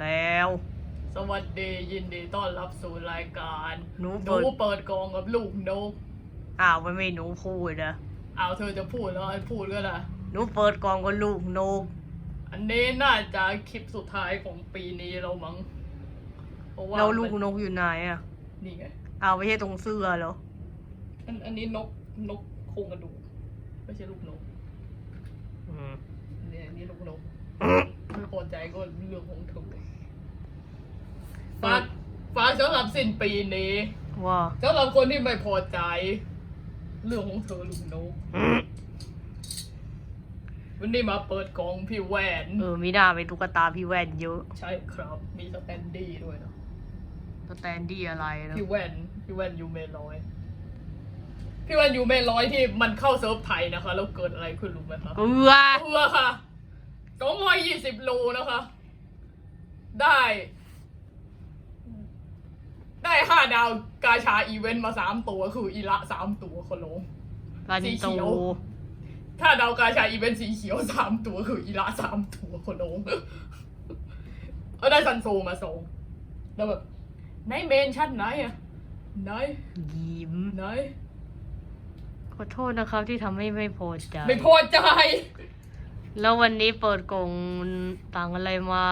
แล้ว สวัสดียินดีต้อนรับสู่รายการหนูหเปินูดเปิดกองกับลูกนกอ้าวมันไม่หนูพูดนะเอาเธอจะพูดแล้วไอ้พูดก็ล่ะหนูเปิดกล่องกับลูกนกอันนี้น่าจะคลิปสุดท้ายของปีนี้เรามั้งเพราะว่าแล้วลูกมันนกอยู่ไหนอะนี่ไงอ้าวไม่ใช่ตรงเสื้อเหรออันอันนี้นกนกโครงกระดูกไม่ใช่ลูกนกอืม เนี่ยอันนี้ลูกนก ไม่พอใจก็เรื่องของเธอฝากฝากสำหรับสิ้นปีนี้ว่าสำหรับคนที่ไม่พอใจ เรื่องของเธอลูกนกวันนี้มาเปิดกล่องพี่แหวนเออมีหน้าเป็นตุ๊กตาพี่แว่นเยอะ ใช่ครับ มีสแตนดี้ด้วยนะสแตนดี้อะไรนะพี่แว่นพี่แว่นยูเมนร้อยพี่แว่นยูเมนร้อยที่มันเข้าเซิร์ฟไทยนะคะ แล้วเกิดอะไรขึ้นรู้ไหมคะเกลือเพื่อค่ะ สองร้อยยี่สิบโลนะคะ ได้ ได้ห้าดาวกาชาอีเวนต์มาสามตัว คืออีละสามตัวคนลงลานิสีโตเขียว ถ้าดาวกาชาอีเวนต์สีเขียวสามตัวคืออีละสามตัวคนลงเอาได้ซันโซมาสองแล้วแบบไหนเมนชั้นไหนอะไหนยิ้ม ไหน ขอโทษนะครับที่ทำให้ไม่พอใจ ไม่พอใจ แล้ววันนี้เปิดกล่องต่างอะไรมา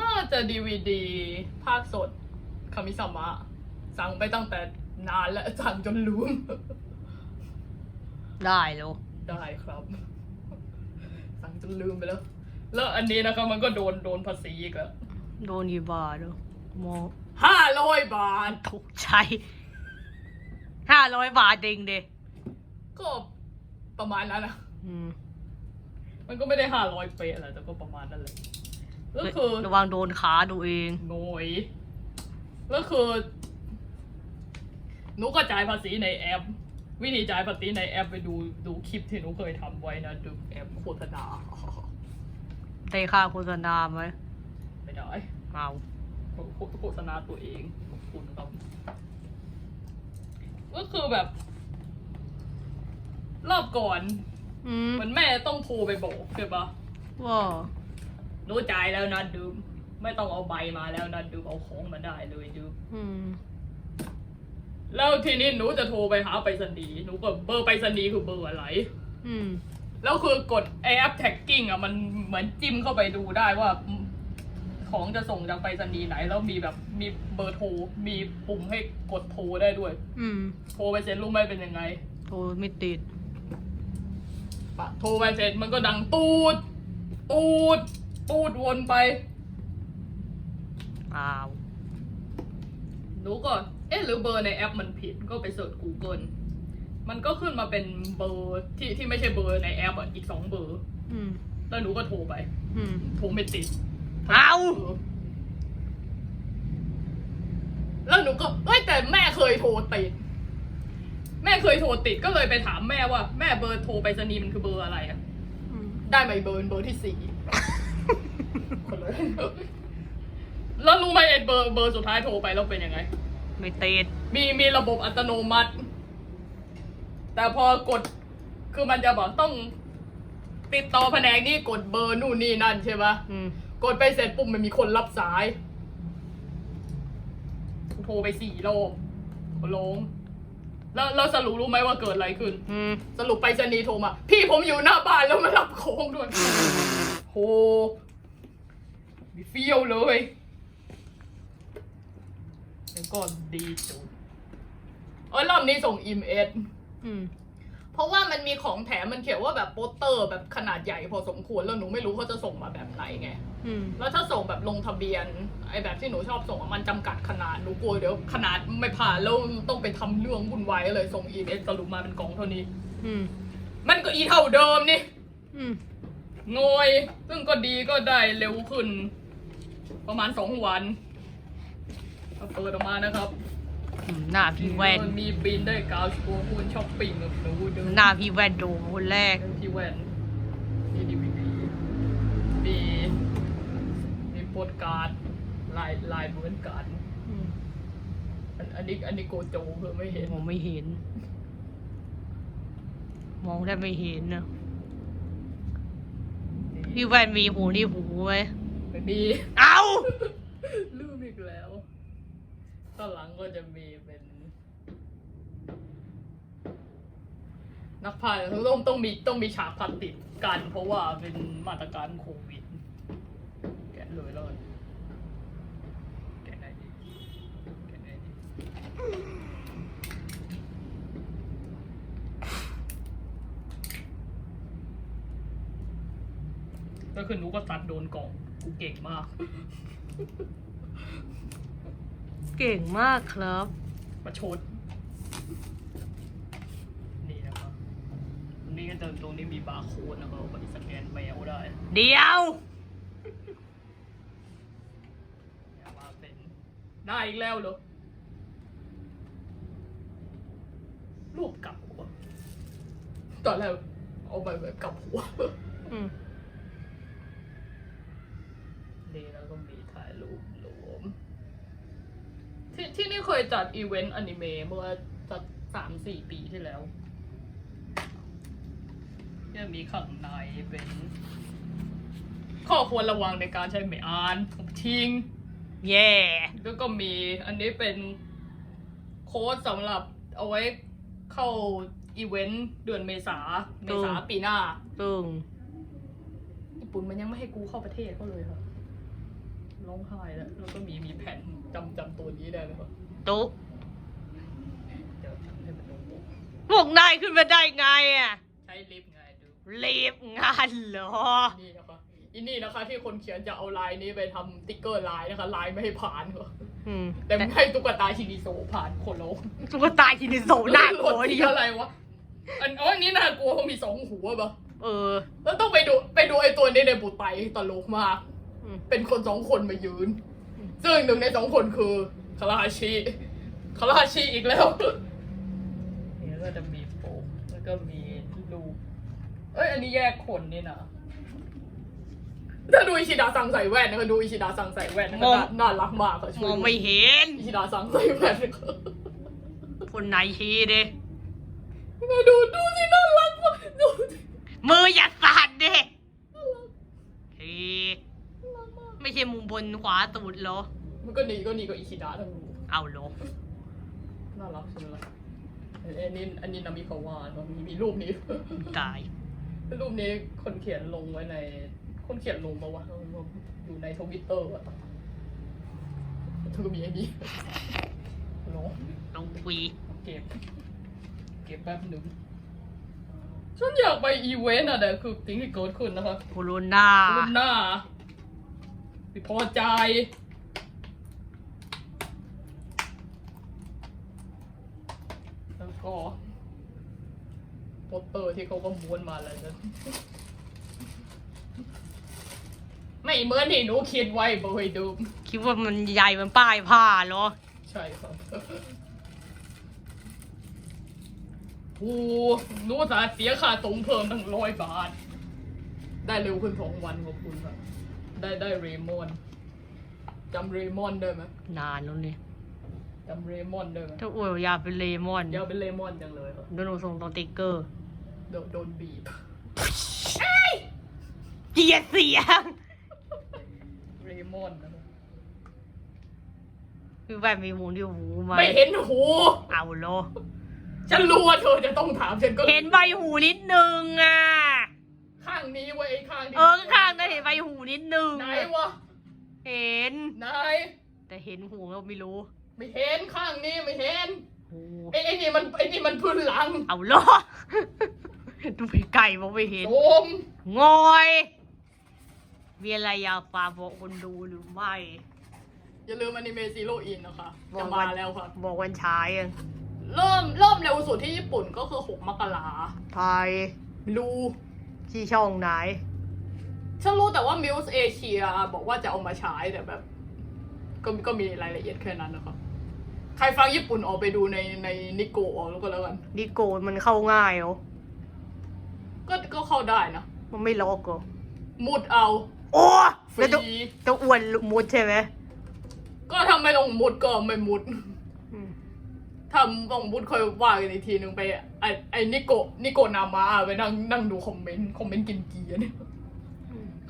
น่าจะดีวีดีภาคสดคามิสามะ สั่งไปตั้งแต่นานแล้วสั่งจนลืม ได้เหรอได้ครับ สั่งจนลืมไปแล้ว แล้วอันนี้นะครับมันก็โดนโดนภาษีอีกแล้วโดนกี่บาทเหรอมองห้าร้อยบาทถูกใจห้าร้อยบาทเองเดก็ประมาณนั้นนะอืม มันก็ไม่ได้ห้าร้อยเป๊ะแหละแต่ก็ประมาณนั้นเลยแล้วคือระวังโดนขาดูเองโงยแล้วคือหนูก็จ่ายภาษีในแอป วิธีจ่ายภาษีในแอปไปดูดูคลิปที่หนูเคยทำไว้นะดูแอปโฆษณาได้ค่าโฆษณาไหมไม่ได้เอาโฆโฆษณาตัวเองขอบคุณครับก็คือแบบ รอบก่อน อืมเหมือนแม่ต้องโทรไปบอกใช่ปะว่าหนูจ่ายแล้วนะดูมไม่ต้องเอาใบมาแล้วนะดูมเอาของมาได้เลยดูมอืม แล้วทีนี้หนูจะโทรไปหาไปรษณีย์หนูก็เบอร์ไปรษณีย์คือเบอร์อะไร อืม แล้วคือกดแอปแท็กกิ้งอะมันเหมือนจิ้มเข้าไปดูได้ว่า ของจะส่งจากไปรษณีย์ไหน แล้วมีแบบมีเบอร์โทร มีปุ่มให้กดโทรได้ด้วย อืม โทรไปเสร็จรู้ไหมเป็นยังไง โทรไม่ติด ปะโทรไปเสร็จมันก็ดังตูด ตูด ตูดวนไปอ้าวหนูก็ เอ๊ะหรือเบอร์ในแอปมันผิดก็ไปเสิร์ช Google มันก็ขึ้นมาเป็นเบอร์ที่ที่ไม่ใช่เบอร์ในแอปอะอีกสองเบอร์ อืมแล้วหนูก็โทรไป อืมโทรไม่ติด เอ้าแล้วหนูก็เอ้ยแต่แม่เคยโทรติดแม่ เคยโทรติดก็เลยไปถามแม่ว่าแม่เบอร์โทรไปรษณีย์มันคือเบอร์อะไรอะอืมได้ไหมเบอร์เบอร์ที่สี่คนละแล้วรู้ไหมไอ้เบอร์เบอร์สุดท้ายโทรไปแล้วเป็นยังไง ไม่ติด มีมีระบบอัตโนมัติ แต่พอกดคือมันจะบอกต้อง ติดต่อแผนกนี่กดเบอร์นู่นนี่นั่นใช่ปะอืมกดไปเสร็จปุ๊บมันมีคนรับสาย โทรไปสี่รอบลง แล้วแล้วสรุปรู้ไหมว่าเกิดอะไรขึ้น อืมสรุปไปรษณีย์โทรมา พี่ผมอยู่หน้าบ้านแล้วมารับของด้วยโหมีเฟี้ยวเลยแล้วก็ดีจุดเออรอบนี้ส่งอิมเอสอืม เพราะว่ามันมีของแถมมันเขียนว่าแบบโปสเตอร์แบบขนาดใหญ่พอสมควรแล้วหนูไม่รู้เขาจะส่งมาแบบไหนไงอืมแล้วถ้าส่งแบบลงทะเบียนไอ้แบบที่หนูชอบส่งอะมันจำกัดขนาดหนูกลัวเดี๋ยวขนาดไม่ผ่านแล้วต้องไปทำเรื่องวุ่นวายก็เลยส่งอีเอสสรุปมาเป็นกล่องเท่านี้ อืมมันก็อีเท่าเดิมนี่ อืมงอยซึ่งก็ดีก็ได้เร็วขึ้น ประมาณสองวันเอาเปิดออกมานะครับอืม หน้าพี่แว่น มันมีบินได้กาวชัวร์คูณช้อปปิ้งกับหนูเดิมหน้าพี่แว่นดูคนแรก ที่แวนมีดีวีดีมีมีโปสการ์ดลายลายเหมือนกันอืมอันอันนี้อันนี้โกโจเพื่อไม่เห็นผมไม่เห็น มองได้ไม่เห็นนะพี่แว่นมีหูนี่หูไหมไม่มี เอา ลืมอีกแล้ว ตอนหลังก็จะมีเป็น นักพาย์ต้องต้องมีต้องมีฉากพันติดกัน เพราะว่าเป็นมาตรการโควิด แกะเลยแล้วกันแกะไหนดีแกะไหนดีก็คือหนูก็ตัดโดนกล่องกูเก่งมาก เก่งมากครับ มาชนนี่นะครับตรงนี้ก็จะตรงนี้มีบาร์โค้ดนะครับเอาไปสแกนแมวได้เดียวอย่ามาเป็นได้อีกแล้วเหรอรูปกลับหัวตอนแรกเอาไปแบบกลับหัวอืมนี่แล้วก็มีถ่ายรูปรวม ที่ที่นี่เคยจัดอีเวนต์อนิเมะเมื่อสักสามสี่ปีที่แล้วเนี่ยมีข้างในเป็นข้อควรระวังในการใช้ไม่อ่านทิ้ง แย่ แล้วก็มีอันนี้เป็นโค้ดสำหรับเอาไว้เข้าอีเวนต์เดือนเมษาเมษาปีหน้า ตึงญี่ปุ่นมันยังไม่ให้กูเข้าประเทศเขาเลยครับ ร้องไห้แล้วแล้วก็มีมีแผ่นจำจำตัวนี้ได้ไหมครับตุ๊เดี๋ยวทำให้มันลงปกพวกนายขึ้นมาได้ไงอะใช้ลิฟต์ไงดูรีบงานเหรอ นี่นะคะอินนี่นะคะ ที่คนเขียนจะเอาลายนี้ไปทำติ๊กเกอร์ลายนะคะลายไม่ให้ผ่านค่ะอืมแต่ไม่ให้ตุ๊กตาชินิโซผ่านคนลงตุ๊กตาคินิโซะน่ากลัวรถดิที่อะไรวะอันอ๋ออันนี้น่ากลัวเพราะมีสองหัวปะเออ แล้วต้องไปดูไปดูไอ้ตัวนี้ในบุตรไตตลกมาก อืม เป็นคนสองคนมายืน อืม ซึ่งหนึ่งในสองคนคือคาราฮาชิคาราฮาชิอีกแล้วนี่ก็จะมีโปกแล้วก็มีรูปเอ้ย อันนี้แยกคนนี่นะ ถ้าดูอิชิดาสั่งใส่แว่นนะคะดูอิชิดาสั่งใส่แว่นนะคะน่าน่ารักมากค่ะช่มวยองดูไม่เห็น อิชิดาสั่งใส่แว่นนะคะคนไหนชี้ดิดูดูสิน่ารักมากดูสิ มืออย่าสั่นดิ น่ารัก ที น่ารักมาก ไม่ใช่มุมบน ขวาตูดเหรอมันก็หนีก็หนีก็อิชิดาทั้งคู่เอาเหรอน่ารักใช่ไหมล่ะอันนี้อันนี้นามิคาวาเนอะมีมีรูปนี้ตาย รูปนี้คนเขียนลงไว้ใน คนเขียนลงมาวะอยู่ในทวิตเตอร์อะเธอก็มีไอ้นี่ลงลงคุยเก็บ เก็บแป๊บหนึ่งฉันอยากไปอีเวนต์อะแต่คือสิ่งที่เกิดขึ้นนะคะโคโรนารุ่นหน้า ไม่พอใจ แล้วก็โปสเตอร์ที่เขาก็ม้วนมาแล้วนะไม่เหมือนที่หนูคิดไว้บ่อยดูคิดว่ามันใหญ่เหมันป้ายผ้าเหรอ ใช่ครับโอ้หนูสาเสียค่าตรงเพิ่มตั้งร้อยบาท ได้เร็วขึ้นสองวันขอบคุณครับ ได้ได้เรมอนจำเรมอนได้ไหมนานแล้วนี่จำเรมอนได้ไหมถ้าอวยอยากเป็นเลมอนอยากเป็นเลมอนจังเลยครับโดนส่งตรงติ๊กเกอร์ โดนโดนบีบเกลียดเสียงเรมอนนะครับพี่แว่นมีหูที่หูไหมไม่เห็นหู เอาเหรอฉันรู้ว่าเธอจะต้องถามฉันก็เห็นใบหูนิดนึงอะ ข้างนี้ไว้ยไอ้ข้างนี้เออข้างๆนั้นเห็นใบหูนิดนึงไหนวะเห็น ไหนแต่เห็นหูเราไม่รู้ไม่เห็นข้างนี้ไม่เห็นหูไอ้ไอ้นี่มันไอ้นี่มันพื้นหลังเอาเหรอดูไปไก่มองไม่เห็นโดมงอย มีอะไรอยากฝากบอกคนดูหรือไม่ อย่าลืมอนิเมะซีโร่อินนะคะบอจะกมาวันแล้วครับบอกวันฉายยังเริ่มเริ่มเร็วสุดที่ญี่ปุ่นก็คือ 6 มกราไทย รู้ ที่ช่องไหน ฉันรู้แต่ว่ามิวส์เอเชียบอกว่าจะเอามาฉายแต่แบบ ก็ก็มีรายละเอียดแค่นั้นนะครับ ใครฟังญี่ปุ่นออกไปดูในในนิโกะเอาแล้วก็แล้วกันดิโกนมันเข้าง่ายเหรอก็ก็เข้าได้นะ มันไม่ล็อกเหรอมุดเอา โอ้ฟแล้วต้องรีต้องอ้วนมุดใช่ไหม ก็ทำไม่ลงมุดก็ไม่มุด อืม ทำต้องมุดค่อยว่ากันอีกทีนึงไปไอไอนิโกะนิโกะนามาไปนั่งนั่งดูคอมเมนต์คอมเมนต์กินเกียร์เนี่ย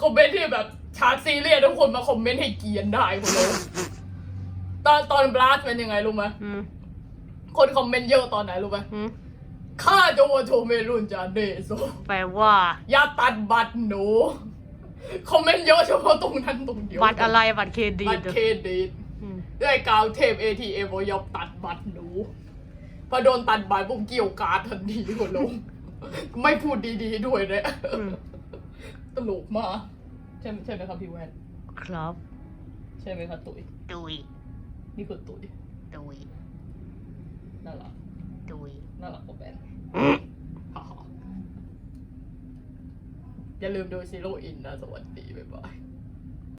คอมเมนต์ที่แบบฉากซีเรียสทุกคนมาคอมเมนต์ให้เกรียนได้คนเลยตอนตอนบลัสเป็นยังไงรู้ไหมอืมคนคอมเมนต์เยอะตอนไหนรู้ไหมอืมข้าจะว่าโทเมรุนจาเดโซแปลว่าอย่าตัดบัตรหนูคอมเมนต์เยอะเฉพาะตรงนั้นตรงเดียวบัตรอะไรบัตรเครดิบัตตรเครดิตอืมได้กาวเทพ ATM ว่ายอมตัดบัตรหนู พอโดนตัดบัตรปุ๊บเกี่ยวการ์ดทันทีคนลง ไม่พูดดีๆด้วยเลยอืม ตลกมากใช่ไหมใช่ไหมครับพี่แวนครับใช่ไหมครับตุ๋ยตุยนี่คือตุ๋ยตุยน่ารักตุยน่ารักกว่าแบนอืมฮ่าๆอย่าลืมดูซีโร่อินนะสวัสดีบ๊ายบาย